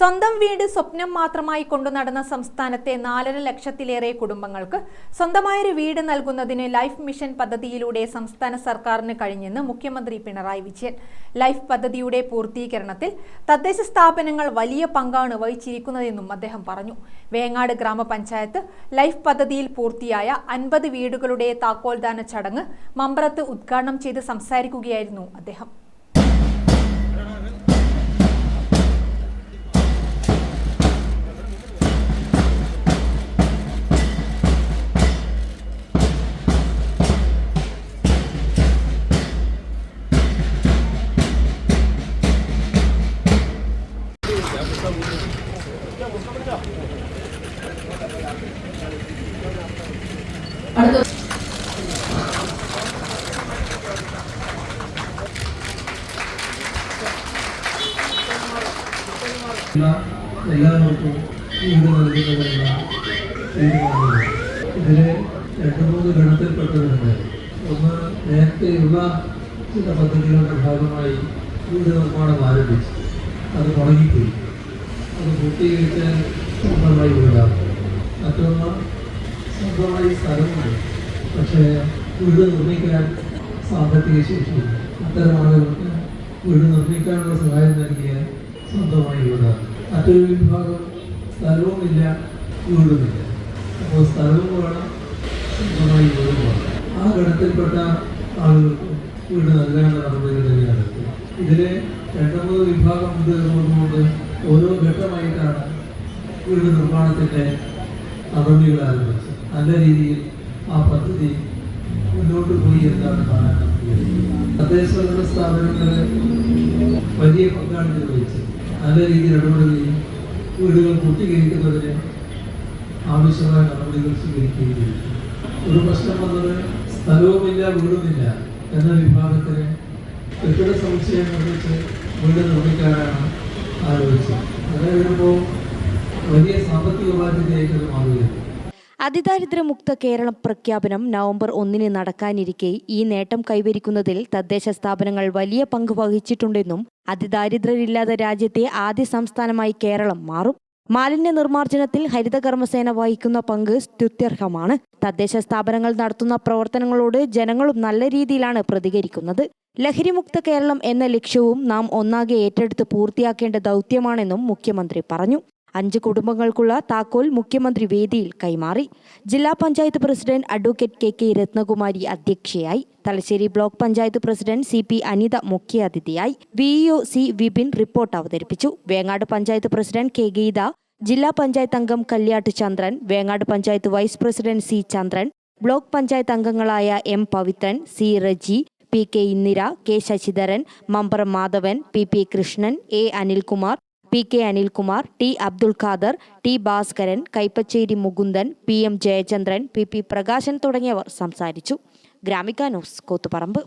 സ്വന്തം വീട് സ്വപ്നം മാത്രമായി കൊണ്ടു നടന്ന സംസ്ഥാനത്തെ നാലര ലക്ഷത്തിലേറെ കുടുംബങ്ങൾക്ക് സ്വന്തമായൊരു വീട് നൽകുന്നതിന് ലൈഫ് മിഷൻ പദ്ധതിയിലൂടെ സംസ്ഥാന സർക്കാരിന് കഴിഞ്ഞെന്ന് മുഖ്യമന്ത്രി പിണറായി വിജയൻ. ലൈഫ് പദ്ധതിയുടെ പൂർത്തീകരണത്തിൽ തദ്ദേശ സ്ഥാപനങ്ങൾ വലിയ പങ്കാണ് വഹിച്ചിരിക്കുന്നതെന്നും അദ്ദേഹം പറഞ്ഞു. വേങ്ങാട് ഗ്രാമപഞ്ചായത്ത് ലൈഫ് പദ്ധതിയിൽ പൂർത്തിയായ അൻപത് വീടുകളുടെ താക്കോൽദാന ചടങ്ങ് മമ്പറത്ത് ഉദ്ഘാടനം ചെയ്ത് സംസാരിക്കുകയായിരുന്നു അദ്ദേഹം. ഉള്ള എല്ലാവർക്കും വീട് തീരുമാനങ്ങൾ ഇതിൽ രണ്ട് മൂന്ന് ഗണത്തിൽപ്പെട്ടവരുണ്ട് ഒന്ന് നേരത്തെയുള്ള ചില പദ്ധതികളുടെ ഭാഗമായി വീട് നിർമ്മാണം ആരംഭിച്ചു അത് മുടങ്ങിപ്പോയി അത് പൂർത്തീകരിക്കാൻ സ്വന്തമായി വീടാണ് മറ്റൊന്ന് സ്വന്തമായി സ്ഥലമുണ്ട്. പക്ഷേ വീട് നിർമ്മിക്കാൻ സാമ്പത്തിക ശേഷിയില്ല. അത്തരം ആളുകൾക്ക് വീട് നിർമ്മിക്കാനുള്ള സഹായം നൽകിയ സ്വന്തമായി വീടാണ് മറ്റൊരു വിഭാഗം സ്ഥലവുമില്ല വീടുമില്ല. അപ്പോൾ സ്ഥലവും വേണം സ്വന്തമായി വീടും വേണം ആ ഗണത്തിൽപ്പെട്ട ആളുകൾക്ക് വീട് നൽകാനുള്ള നടപടികൾ തന്നെയാണ്. ഇതിലെ രണ്ടാമത് വിഭാഗം മുതലുകൊണ്ട് ഓരോ ഘട്ടമായിട്ടാണ് വീട് നിർമ്മാണത്തിന്റെ നടപടികൾ ആരംഭിച്ചത് നല്ല രീതിയിൽ ആ പദ്ധതി മുന്നോട്ട് പോയി എന്നാണ് കാണാൻ തദ്ദേശ തദ്ദേശഭരണ സ്ഥാപനങ്ങൾ വലിയ പങ്കാണ് നിർവഹിച്ചത്. നല്ല രീതിയിൽ ഇടപെടുകയും വീടുകൾ പൂർത്തീകരിക്കുന്നതിന് ആവശ്യമായ നടപടികൾ സ്വീകരിക്കുകയും ചെയ്തു. ഒരു പ്രശ്നം വന്നത് സ്ഥലവുമില്ല വീടുമില്ല എന്ന വിഭാഗത്തിന് കെട്ടിട സമുച്ചയം നിർമ്മിച്ച് വീട് നിർമ്മിക്കാനാണ് ആലോചിച്ചത് അങ്ങനെ വരുമ്പോൾ വലിയ സാമ്പത്തിക മാറുകയാണ്. അതിദാരിദ്ര്യമുക്ത കേരളം പ്രഖ്യാപനം നവംബർ ഒന്നിന് നടക്കാനിരിക്കെ ഈ നേട്ടം കൈവരിക്കുന്നതിൽ തദ്ദേശ സ്ഥാപനങ്ങൾ വലിയ പങ്ക് വഹിച്ചിട്ടുണ്ടെന്നും അതിദാരിദ്ര്യരില്ലാതെ രാജ്യത്തെ ആദ്യ സംസ്ഥാനമായി കേരളം മാറും. മാലിന്യ നിർമ്മാർജനത്തിൽ ഹരിതകർമ്മസേന വഹിക്കുന്ന പങ്ക് സ്തുത്യർഹമാണ്. തദ്ദേശ സ്ഥാപനങ്ങൾ നടത്തുന്ന പ്രവർത്തനങ്ങളോട് ജനങ്ങളും നല്ല രീതിയിലാണ് പ്രതികരിക്കുന്നത്. ലഹരിമുക്ത കേരളം എന്ന ലക്ഷ്യവും നാം ഒന്നാകെ ഏറ്റെടുത്ത് പൂർത്തിയാക്കേണ്ട ദൗത്യമാണെന്നും മുഖ്യമന്ത്രി പറഞ്ഞു. അഞ്ച് കുടുംബങ്ങൾക്കുള്ള താക്കോൽ മുഖ്യമന്ത്രി വേദിയിൽ കൈമാറി. ജില്ലാ panchayat president advocate K K Ratnakumari അധ്യക്ഷയായി. Thalassery block panchayat president C P Anitha മുഖ്യാതിഥിയായി. വിഇഒ സി വിപിൻ റിപ്പോർട്ട് അവതരിപ്പിച്ചു. വേങ്ങാട് പഞ്ചായത്ത് പ്രസിഡന്റ് കെ ഗീത ജില്ലാ പഞ്ചായത്ത് അംഗം Kalyatt Chandran Vengad panchayat vice president C Chandran block panchayat അംഗങ്ങളായ M Pavithran C Reji P K Indira K Sasidharan Mambaram Madhavan P P Krishnan A Anilkumar P K Anilkumar T Abdul Khader T Bhaskaran Kaippacheri Mukundan P M Jayachandran P P Prakashan തുടങ്ങിയവർ സംസാരിച്ചു. Gramika news Koothuparamba.